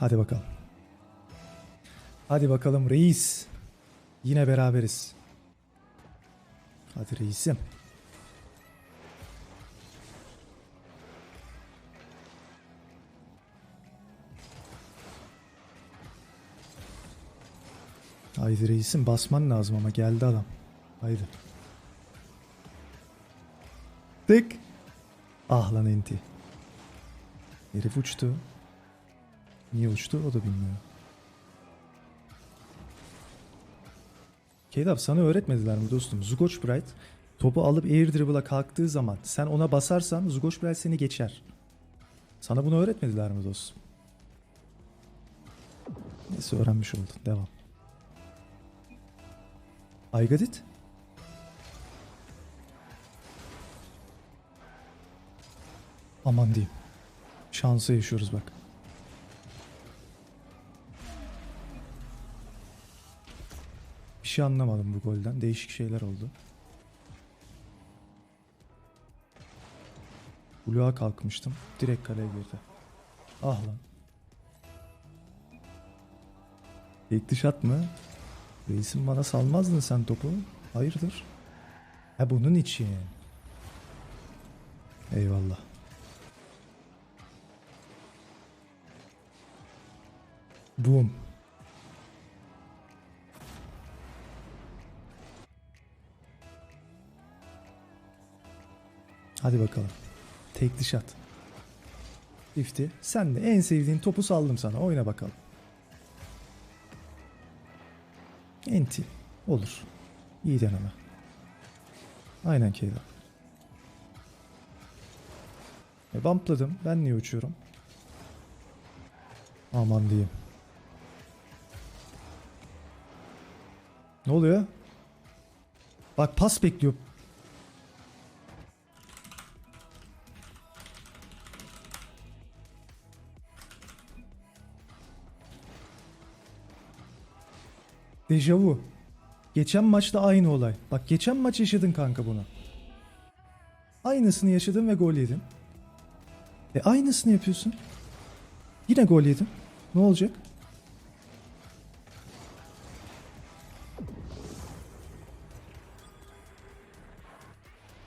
Hadi bakalım. Hadi bakalım reis. Yine beraberiz. Hadi reisim. Haydi reisim basman lazım ama geldi adam. Haydi. Tık. Ah lan enti. Herif uçtu. Niye uçtu o da bilmiyor. Kedap sana öğretmediler mi dostum? Zugoch Bright topu alıp air dribble'a kalktığı zaman sen ona basarsan Zugoch Bright seni geçer. Sana bunu öğretmediler mi dostum? Neyse öğrenmiş oldun. Devam. Aygadit? Aman diyeyim. Şansı yaşıyoruz bak. Şey anlamadım bu golden. Değişik şeyler oldu. Blue'a kalkmıştım. Direkt kaleye girdi. Ah lan. İlk dış at mı? Reisim bana salmazdın sen topu. Hayırdır? Ha bunun için. Eyvallah. Boom. Hadi bakalım. Tek dış at. Lifty. Sen de en sevdiğin topu saldım sana. Oyna bakalım. Enti. Olur. İyi deneme. Aynen Kayla. E, bumpladım. Ben niye uçuyorum? Aman diyeyim. Ne oluyor? Bak pas bekliyor. Dejavu. Geçen maçta aynı olay. Bak geçen maç yaşadın kanka bunu. Aynısını yaşadın ve gol yedin. E aynısını yapıyorsun. Yine gol yedin. Ne olacak?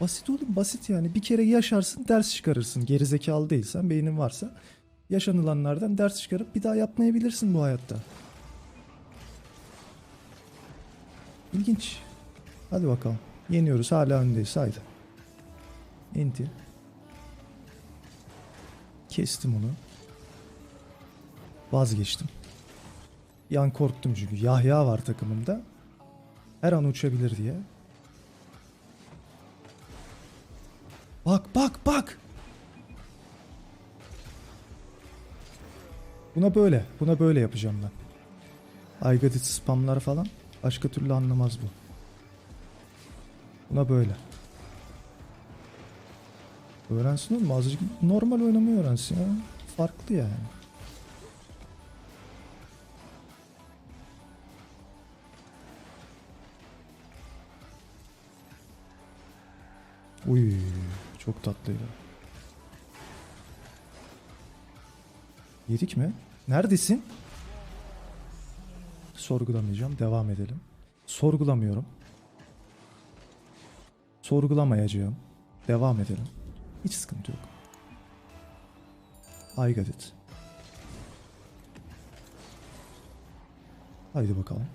Basit oğlum basit yani. Bir kere yaşarsın ders çıkarırsın. Gerizekalı değilsen beynin varsa yaşanılanlardan ders çıkarıp bir daha yapmayabilirsin bu hayatta. İlginç. Hadi bakalım. Yeniyoruz. Hala öndeyiz. Haydi. Enti. Kestim onu. Vazgeçtim. Bir an korktum çünkü. Yahya var takımımda. Her an uçabilir diye. Bak bak bak. Buna böyle. Buna böyle yapacağım ben. Aygadit spamlar falan. Başka türlü anlamaz bu. Buna böyle. Öğrensin oğlum azıcık normal oynamayı öğrensin ya. Farklı yani. Uy çok tatlıydı. Yedik mi? Neredesin? Sorgulamayacağım. Devam edelim. Sorgulamıyorum. Sorgulamayacağım. Devam edelim. Hiç sıkıntı yok. I got it. Haydi bakalım.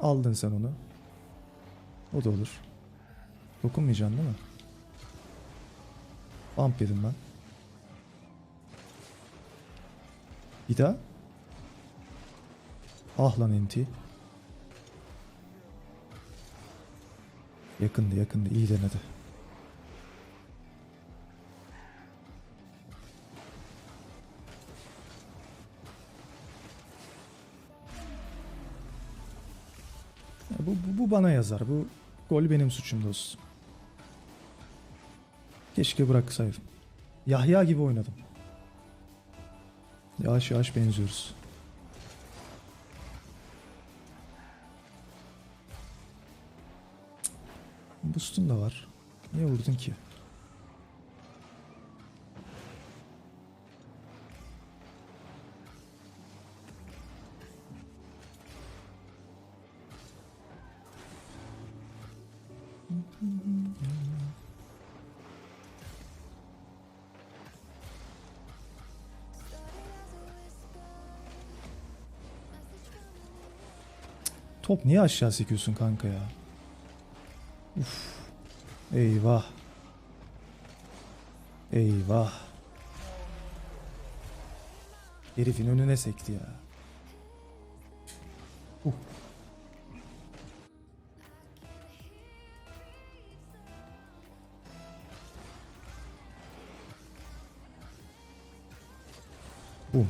Aldın sen onu. O da olur. Dokunmayacaksın değil mi? Bump yedim ben. Bir daha. Ah lan enti. Yakındı yakındı iyi denedi. Bu, bu, bu bana yazar. Bu gol benim suçum dostum. Keşke bıraksaydım. Yahya gibi oynadım. Yavaş yavaş benziyoruz. Boost'un da var. Niye vurdun ki? Top niye aşağı sekiyorsun kanka ya? Uf. Eyvah. Eyvah. Herifin önüne sekti ya. Uh. Bum.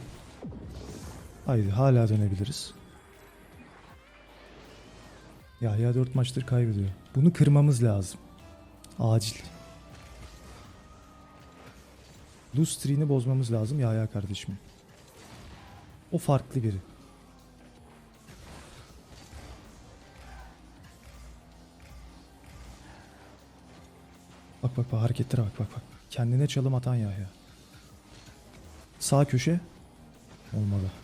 Haydi hala dönebiliriz. Ya ya 4 maçtır kaybediyor. Bunu kırmamız lazım. Acil. Lose bozmamız lazım ya ya kardeşim. O farklı biri. Bak bak bak hareketlere bak bak bak. Kendine çalım atan Yahya. Sağ köşe. Olmadı.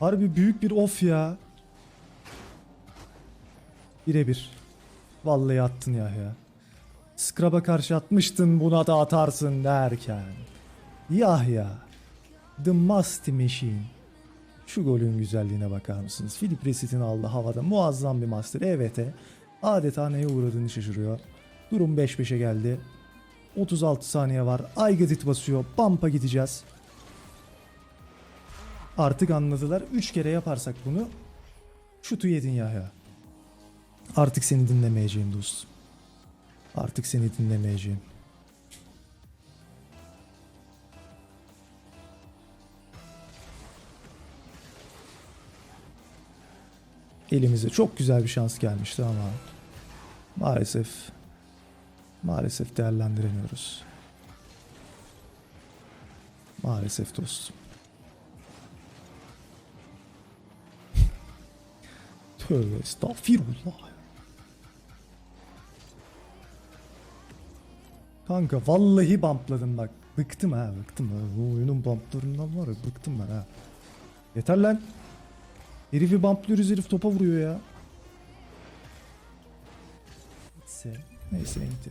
Harbi büyük bir of ya. Birebir. Vallahi attın ya ya. Scrub'a karşı atmıştın buna da atarsın derken. Yahya. The Musty Machine. Şu golün güzelliğine bakar mısınız? Philip Resit'in aldı havada muazzam bir master. Evet e. Adeta neye uğradığını şaşırıyor. Durum 5-5'e geldi. 36 saniye var. Aygıdit basıyor. Bampa gideceğiz. Artık anladılar. 3 kere yaparsak bunu şutu yedin Yahya. Artık seni dinlemeyeceğim dostum. Artık seni dinlemeyeceğim. Elimize çok güzel bir şans gelmişti ama maalesef maalesef değerlendiremiyoruz. Maalesef dostum. Tövbe estağfirullah. Kanka vallahi bumpladım bak. Bıktım ha bıktım. Ha. Bu oyunun bumplarından var ya bıktım ben ha. Yeter lan. Herifi bumplıyoruz herif topa vuruyor ya. Neyse. Neyse enti.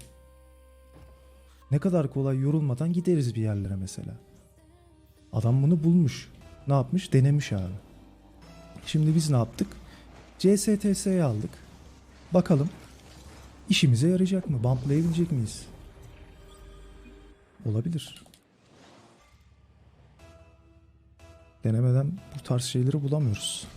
Ne kadar kolay yorulmadan gideriz bir yerlere mesela. Adam bunu bulmuş. Ne yapmış? Denemiş abi. Şimdi biz ne yaptık? CSTS'yi aldık. Bakalım işimize yarayacak mı? Bumplayabilecek miyiz? Olabilir. Denemeden bu tarz şeyleri bulamıyoruz.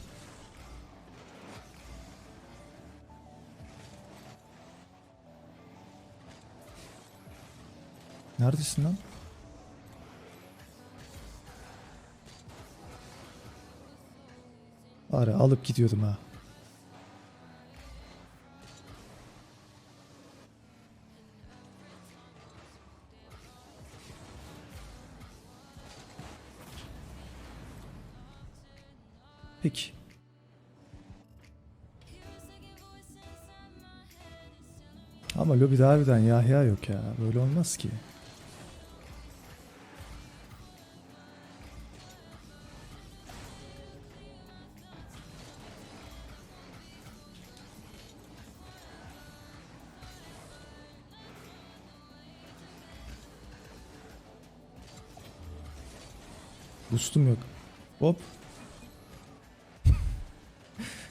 Neredesin lan? Ara alıp gidiyordum ha. Peki. Ama lobide harbiden Yahya yok ya. Böyle olmaz ki. Boostum yok. Hop.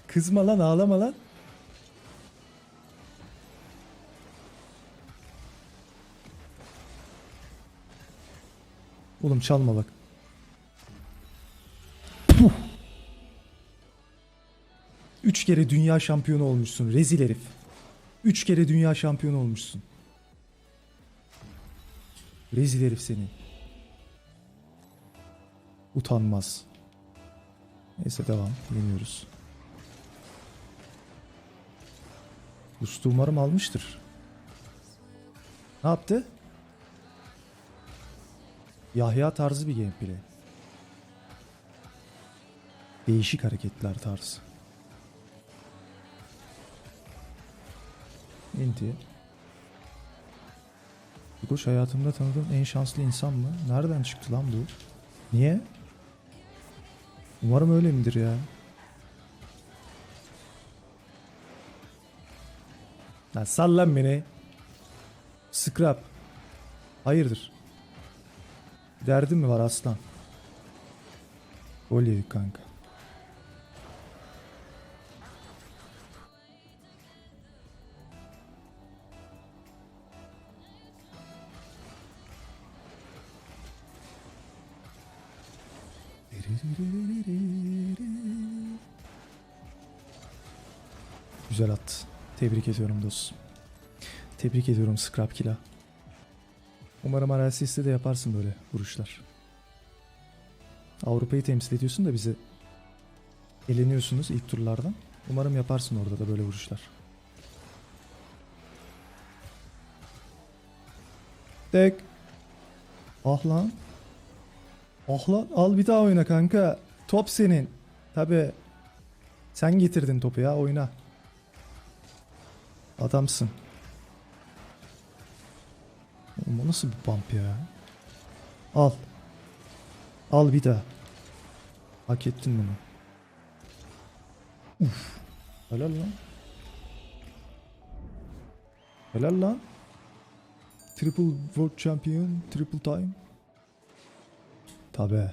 Kızma lan ağlama lan. Oğlum çalma bak. Puh. Üç kere dünya şampiyonu olmuşsun rezil herif. Üç kere dünya şampiyonu olmuşsun. Rezil herif seni. Utanmaz. Neyse devam. Yeniyoruz. Usta umarım almıştır. Ne yaptı? Yahya tarzı bir gameplay. Değişik hareketler tarzı. Inti. Yugoş hayatımda tanıdığım en şanslı insan mı? Nereden çıktı lan bu? Niye? Umarım öyle midir ya? Lan sal lan beni. Scrap. Hayırdır? Derdin mi var aslan? Gol yedik kanka. Güzel at. Tebrik ediyorum dostum. Tebrik ediyorum Scrap Killa. Umarım RLCS'de de yaparsın böyle vuruşlar. Avrupa'yı temsil ediyorsun da bizi eleniyorsunuz ilk turlardan. Umarım yaparsın orada da böyle vuruşlar. Tek. Ah lan. Ah lan al bir daha oyna kanka. Top senin. Tabi. Sen getirdin topu ya oyna. Adamsın. Oğlum nasıl bir bump ya? Al. Al bir daha. Hak ettin bunu. Uf. Helal lan. Helal lan. Triple World Champion, triple time. Tabi.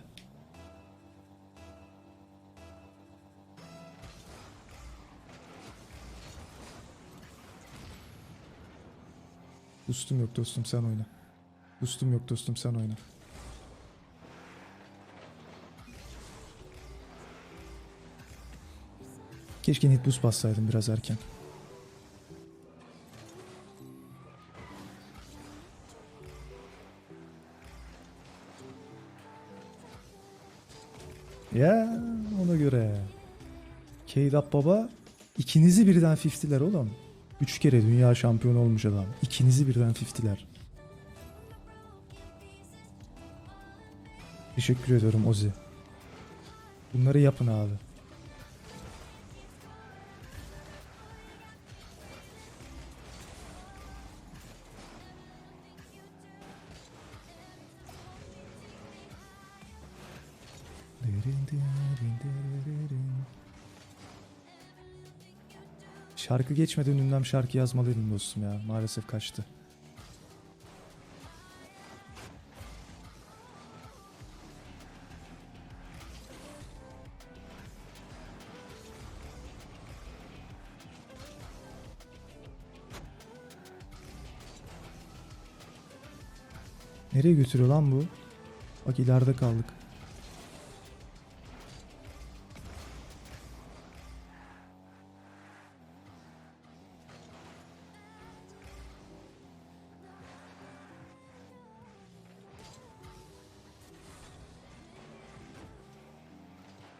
Boostum yok dostum sen oyna. Boostum yok dostum sen oyna. Keşke boost bassaydım biraz erken. Ya ona göre. K-Dub baba ikinizi birden 50'ler oğlum. Üç kere dünya şampiyonu olmuş adam. İkinizi birden 50'ler. Teşekkür ediyorum Ozi. Bunları yapın abi. Şarkı geçmeden ünlem şarkı yazmalıydım dostum ya. Maalesef kaçtı. Nereye götürüyor lan bu? Bak ileride kaldık.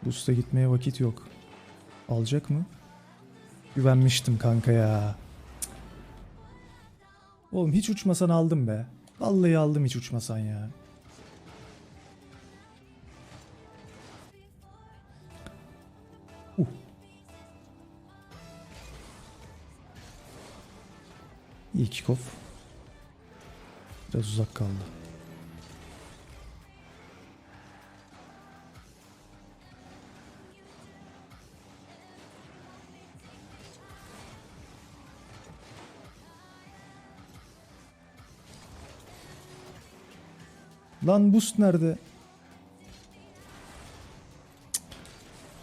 Boost'a gitmeye vakit yok. Alacak mı? Güvenmiştim kanka ya. Oğlum hiç uçmasan aldım be. Vallahi aldım hiç uçmasan ya. Uh. İyi kickoff. Biraz uzak kaldı. Lan boost nerede?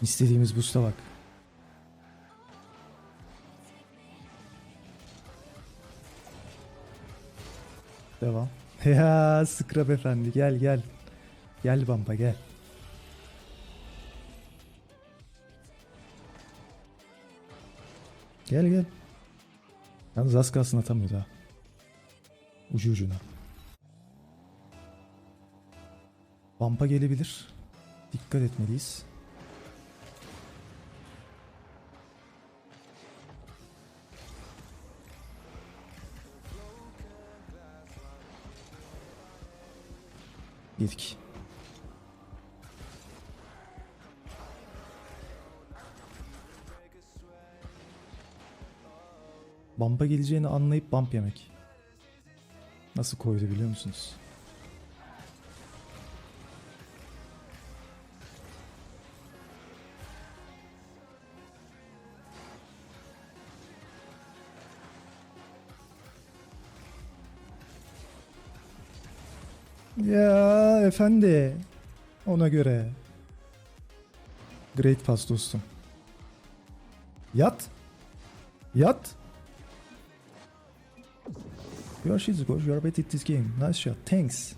İstediğimiz boost'a bak. Devam. Ya Scrap efendi gel gel. Gel bamba gel. Gel gel. Yalnız az kalsın atamıyor daha. Ucu ucuna. Bampa gelebilir. Dikkat etmeliyiz. Yedik. Bampa geleceğini anlayıp bump yemek. Nasıl koydu biliyor musunuz? Ya efendi. Ona göre. Great pass dostum. Yat. Yat. You are shit, You are bad at this game. Nice shot. Thanks.